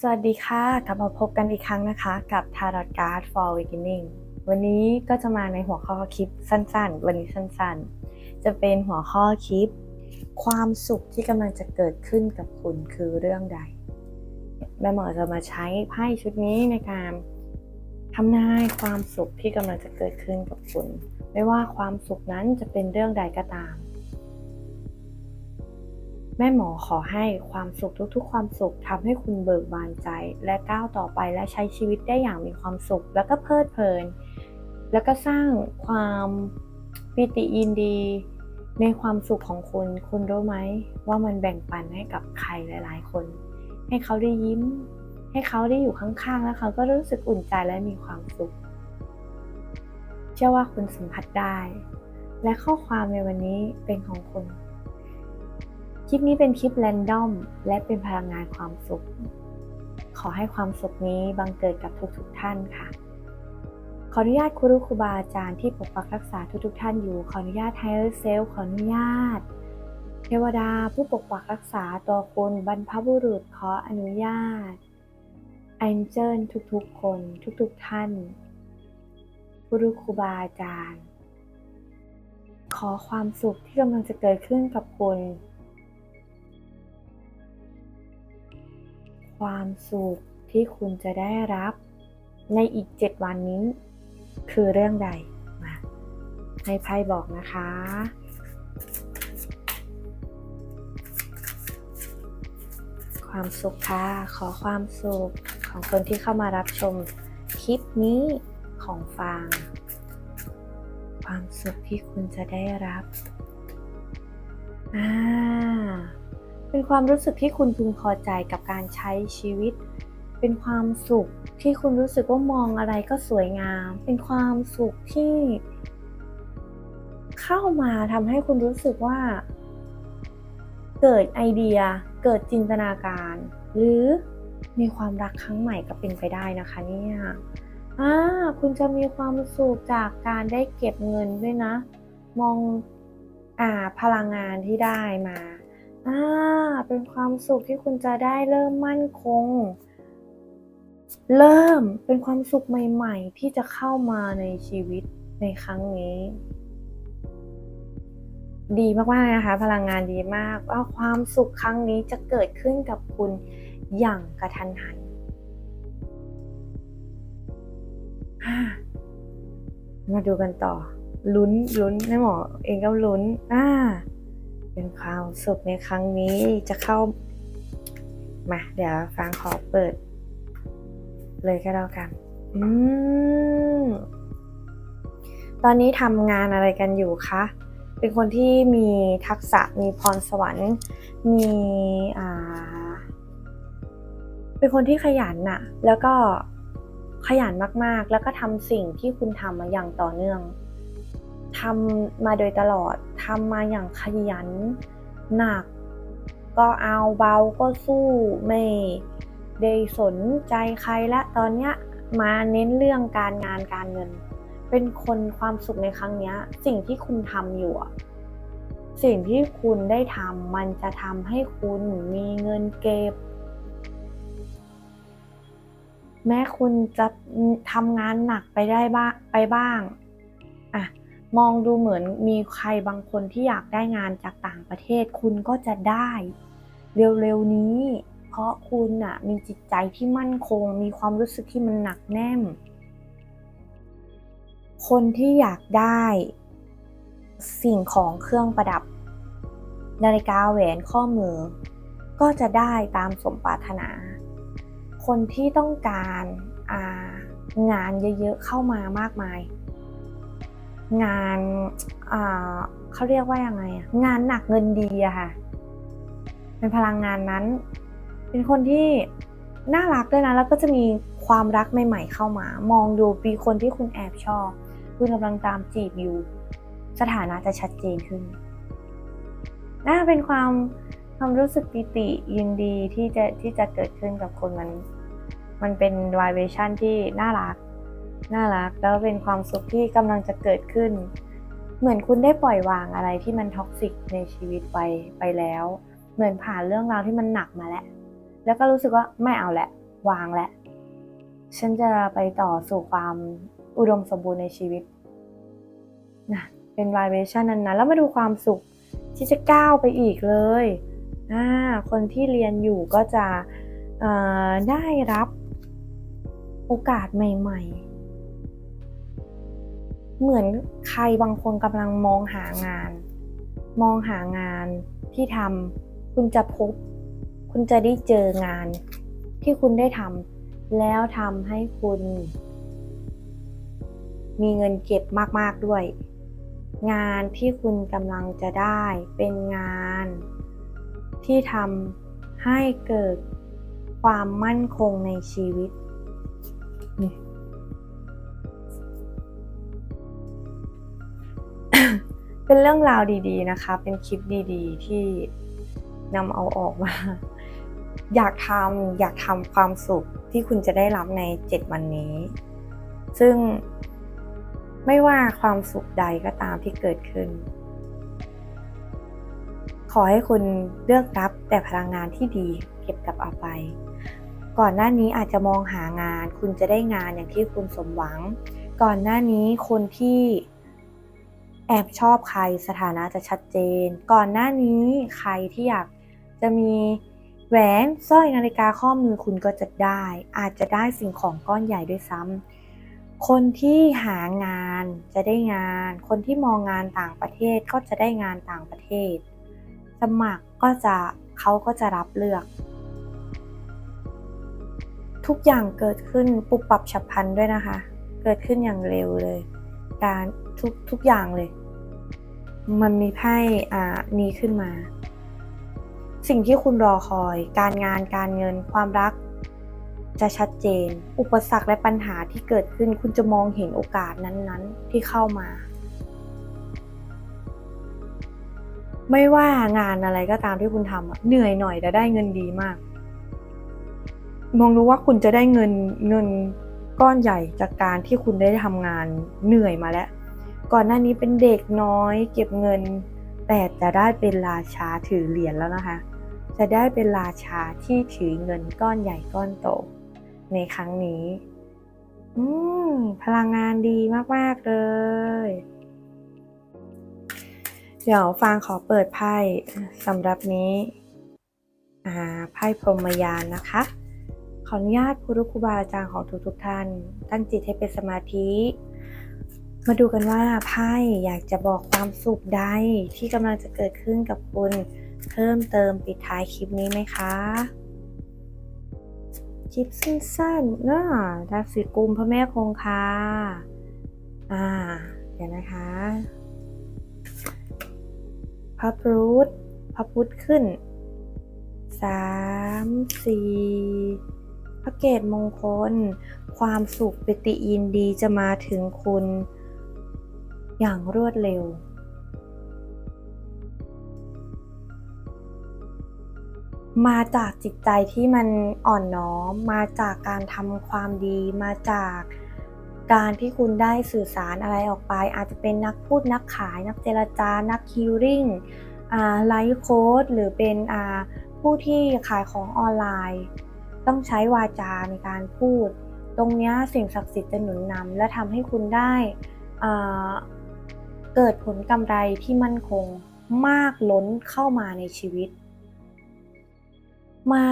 สวัสดีค่ะ กลับมาพบกันอีกครั้งนะคะ กับ Tarot Card for Beginning วันนี้ก็จะมาในหัวข้อคลิปสั้นๆ วันนี้สั้นๆ จะเป็นหัวข้อคลิป ความสุขที่กำลังจะเกิดขึ้นกับคุณคือเรื่องใด แม่หมอจะมาใช้ไพ่ชุดนี้ในการทำนายความสุขที่กำลังจะเกิดขึ้นกับคุณ ไม่ว่าความสุขนั้นจะเป็นเรื่องใดก็ตาม แม่หมอขอให้ความสุขทุกๆ ความสุขทำให้คุณเบิกบานใจ และก้าวต่อไปและใช้ชีวิตได้อย่างมีความสุข แล้วก็เพลิดเพลิน แล้วก็สร้างความปิติยินดี ในความสุขของคุณคุณรู้ไหม ว่ามันแบ่งปันให้กับใครหลาย ๆ คน ให้เขาได้ยิ้ม ให้เขาได้อยู่ข้างๆ แล้วเขาก็รู้สึกอุ่นใจและมีความสุข เชื่อว่าคุณสัมผัสได้ และข้อความในวันนี้เป็นของคุณ คลิปนี้เป็นคลิปแรนดอมและเป็นพลังงานความสุข ขอให้ความสุขนี้บังเกิดกับทุกๆทท่านค่ะ ขออนุญาตครูครูบาอาจารย์ที่ปกปักรักษาทุกๆทท่านอยู่ ขออนุญาตไฮเออร์เซลขออนุญาต เทวดาผู้ปกปักรักษาตัวคุณบรรพบุรุษขออนุญาตแองเจิลทุกๆ คนทุกๆท่านครูครูบาอาจารย์ ขอความสุขที่กำลังจะเกิดขึ้นกับคุณ ความสุขที่คุณจะได้รับ ในอีก 7 วันนี้ คือเรื่องใดมาให้ไพ่บอกนะคะ ความสุขค่ะ ขอความสุขของคนที่เข้ามารับชมคลิปนี้ของฟาง ความสุขที่คุณจะได้รับ อ่า เป็นความรู้สึกที่คุณพึงพอใจกับการใช้ชีวิต เป็นความสุขที่คุณรู้สึกว่ามองอะไรก็สวยงาม เป็นความสุขที่ เข้ามาทำให้คุณรู้สึกว่า เกิดไอเดีย เกิดจินตนาการ หรือมีความรักครั้งใหม่ก็เป็นไปได้นะคะเนี่ยอ่าคุณจะมีความสุขจากการได้เก็บเงินด้วยนะ มองอ่าพลังงานที่ได้มา อ่า เป็นความสุขที่คุณจะได้เริ่มมั่นคง เริ่มเป็นความสุขใหม่ ๆ ที่จะเข้ามาในชีวิตในครั้งนี้ ดีมากๆนะคะ พลังงานดีมากว่าความสุขครั้งนี้จะเกิดขึ้นกับคุณอย่างกระทันหันอ่ามาดูกันต่อ ลุ้นลุ้นแม่หมอเองก็ลุ้น อ่า เป็นความสุขในครั้งนี้จะเข้า มาเดี๋ยวฟังขอเปิด เลยก็แล้วกัน อืม ตอนนี้ทำงานอะไรกันอยู่คะ เป็นคนที่มีทักษะมีพรสวรรค์ มีอ่า เป็นคนที่ขยันน่ะ แล้วก็ขยันมากๆ แล้วก็ทำสิ่งที่คุณทำมาอย่างต่อเนื่อง ทำมาโดยตลอดทำมาอย่างขยันหนัก ก็เอาเบาก็สู้ไม่ได้สนใจใครและตอนเนี้ยมาเน้นเรื่องการงานการเงิน เป็นคนความสุขในครั้งเนี้ยสิ่งที่คุณทำอยู่สิ่งที่คุณได้ทำมันจะทำให้คุณมีเงินเก็บ แม้คุณจะทำงานหนักไปได้บ้างไปบ้างอะ มองดูเหมือนมีใครบางคนที่อยากได้งานจากต่างประเทศ คุณก็จะได้ เร็วๆนี้ เพราะคุณอะมีจิตใจที่มั่นคง มีความรู้สึกที่มันหนักแน่น คนที่อยากได้ สิ่งของเครื่องประดับ นาฬิกาแหวนข้อมือ ก็จะได้ตามสมปรารถนา คนที่ต้องการงานเยอะๆเข้ามามากมาย งานเขาเรียกว่ายังไงอะงานหนักเงินดีอะค่ะ เป็นพลังงานนั้น เป็นคนที่น่ารักด้วยนะแล้วก็จะมีความรักใหม่ ๆ เข้ามา มองดูปีคนที่คุณแอบชอบ คุณกำลังตามจีบอยู่ สถานะจะชัดเจนขึ้นน่าเป็นความความรู้สึกปิติยินดีที่จะที่จะเกิดขึ้นกับคนมัน มันเป็นวายเวชั่นที่น่ารัก น่ารักแล้วเป็นความสุขที่กำลังจะเกิดขึ้น เหมือนคุณได้ปล่อยวางอะไรที่มันท็อกซิกในชีวิตไปไปแล้ว เหมือนผ่านเรื่องราวที่มันหนักมาแล้วแล้วก็รู้สึกว่าไม่เอาแหละ วางแล้วฉันจะไปต่อสู่ความอุดมสมบูรณ์ในชีวิตนะเป็น vibration นั้นนะแล้วมาดูความสุขที่จะก้าวไปอีกเลยอ่าคนที่เรียนอยู่ก็จะได้รับโอกาสใหม่ ๆ เหมือนใครบางคนกำลังมองหางาน มองหางานที่ทำคุณจะพบ คุณจะได้เจองานที่คุณได้ทำแล้วทำให้คุณ มีเงินเก็บมาก ๆ ด้วย งานที่คุณกำลังจะได้เป็นงาน ที่ทำให้เกิดความมั่นคงในชีวิต เป็นเรื่องราวดีๆนะคะ เป็นคลิปดีๆ ที่นำเอาออกมา อยากทำอยากทำความสุขที่คุณจะได้รับใน 7 วันนี้ ซึ่งไม่ว่าความสุขใดก็ตามที่เกิดขึ้น ขอให้คุณเลือกรับแต่พลังงานที่ดีเก็บกลับเอาไป ก่อนหน้านี้อาจจะมองหางาน คุณจะได้งานอย่างที่คุณสมหวัง ก่อนหน้านี้คนที่ แอบชอบใครสถานะจะชัดเจน ก่อนหน้านี้ใครที่อยากจะมีแหวนสร้อยนาฬิกาข้อมือคุณก็จะได้ อาจจะได้สิ่งของก้อนใหญ่ด้วยซ้ำคนที่หางานจะได้งาน คนที่มองงานต่างประเทศก็จะได้งานต่างประเทศ สมัครก็จะเขาก็จะรับเลือก ทุกอย่างเกิดขึ้นปุบปับฉับพลันด้วยนะคะ เกิดขึ้นอย่างเร็วเลย การทุกทุกอย่างเลย มันมีไพ่อ่านี้ขึ้นมา สิ่งที่คุณรอคอย การงานการเงินความรัก จะชัดเจน อุปสรรคและปัญหาที่เกิดขึ้นคุณจะมองเห็นโอกาสนั้นๆ ที่เข้ามา ไม่ว่างานอะไรก็ตามที่คุณทำเหนื่อยหน่อยแต่ได้เงินดีมาก มองดูว่าคุณจะได้เงินเงิน ก้อนใหญ่จากการที่คุณได้ทำงานเหนื่อยมาแล้ว ก่อนหน้านี้เป็นเด็กน้อย เก็บเงิน แต่จะได้เป็นราชาถือเหรียญแล้วนะคะ จะได้เป็นราชาที่ถือเงินก้อนใหญ่ก้อนโต ในครั้งนี้ อืมพลังงานดีมาก ๆ เลย เดี๋ยวฟางขอเปิดไพ่สำหรับนี้ อ่า ไพ่พรหมยานนะคะ ขออนุญาตครูรุครูบาอาจารย์ของทุกๆท่าน ตั้งจิตให้เป็นสมาธิ มาดูกันว่าไพ่อยากจะบอกความสุขใดที่กำลังจะเกิดขึ้นกับคุณ เพิ่มเติมปิดท้ายคลิปนี้ไหมคะคลิปสั้นๆนะดักสีกุมพระแม่คงคาอ่า เดี๋ยวนะคะ พระพุทธพระพุทธขึ้นสามสี่ พระเกตมงคล ความสุขปิติยินดีจะมาถึงคุณ อย่างรวดเร็ว มาจากจิตใจที่มันอ่อนน้อม มาจากการทำความดี มาจากการที่คุณได้สื่อสารอะไรออกไป อาจจะเป็นนักพูดนักขาย นักเจรจา นักคิวริงไลฟ์โค้ดหรือเป็นผู้ที่ขายของออนไลน์ ต้องใช้วาจาในการพูด ตรงนี้สิ่งศักดิ์สิทธิ์จะหนุนนำและทำให้คุณได้เกิดผลกำไรที่มั่นคงมากล้นเข้ามาในชีวิต มา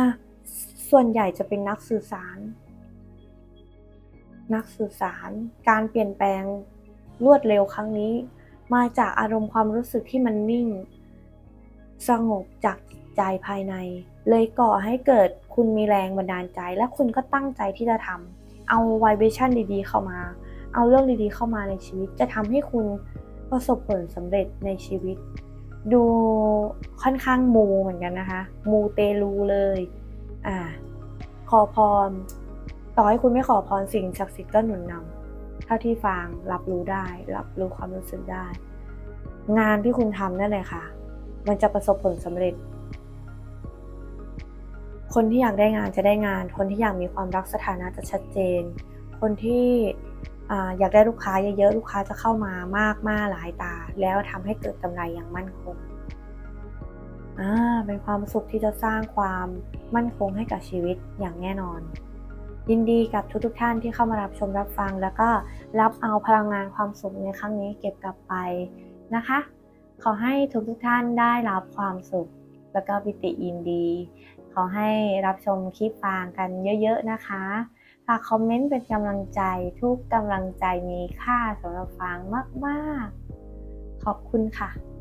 ส่วนใหญ่จะเป็นนักสื่อสาร นักสื่อสาร การเปลี่ยนแปลงรวดเร็วครั้งนี้ มาจากอารมณ์ความรู้สึกที่มันนิ่ง สงบจากใจภายใน เลยก่อให้เกิดคุณมีแรงบันดาลใจ และคุณก็ตั้งใจที่จะทำเอาไวเบชั่นดีๆ เข้ามา เอาเรื่องดีๆ เข้ามาในชีวิต จะทำให้คุณประสบผลสำเร็จในชีวิต ดูค่อนข้างมูเหมือนกันนะคะ มูเตลูเลย อ่า ขอพร ต่อให้คุณไม่ขอพรสิ่งศักดิ์สิทธิ์ก็หนุนนำเท่าที่ฟังรับรู้ได้ รับรู้ความรู้สึกได้ งานที่คุณทำนั่นเลยค่ะ มันจะประสบผลสำเร็จ คนที่อยากได้งานจะได้งาน คนที่อยากมีความรักสถานะจะชัดเจน คนที่ออยากได้ลูกค้าเยอะๆ ลูกค้าจะเข้ามามากมาหลายตา แล้วทำให้เกิดกำไรอย่างมั่นคงเป็นความสุขที่จะสร้างความมั่นคงให้กับชีวิตอย่างแน่นอน ยินดีกับทุกๆท่านที่เข้ามารับชมรับฟัง แล้วก็รับเอาพลังงานความสุขในครั้งนี้เก็บกลับไปนะคะ ขอให้ทุกๆท่านได้รับความสุข แล้วก็ปิติยินดี ขอให้รับชมคลิปฟางกันเยอะๆนะคะฝากคอมเมนต์เป็นกำลังใจทุกกำลังใจมีค่าสำหรับฟางมากๆ ขอบคุณค่ะ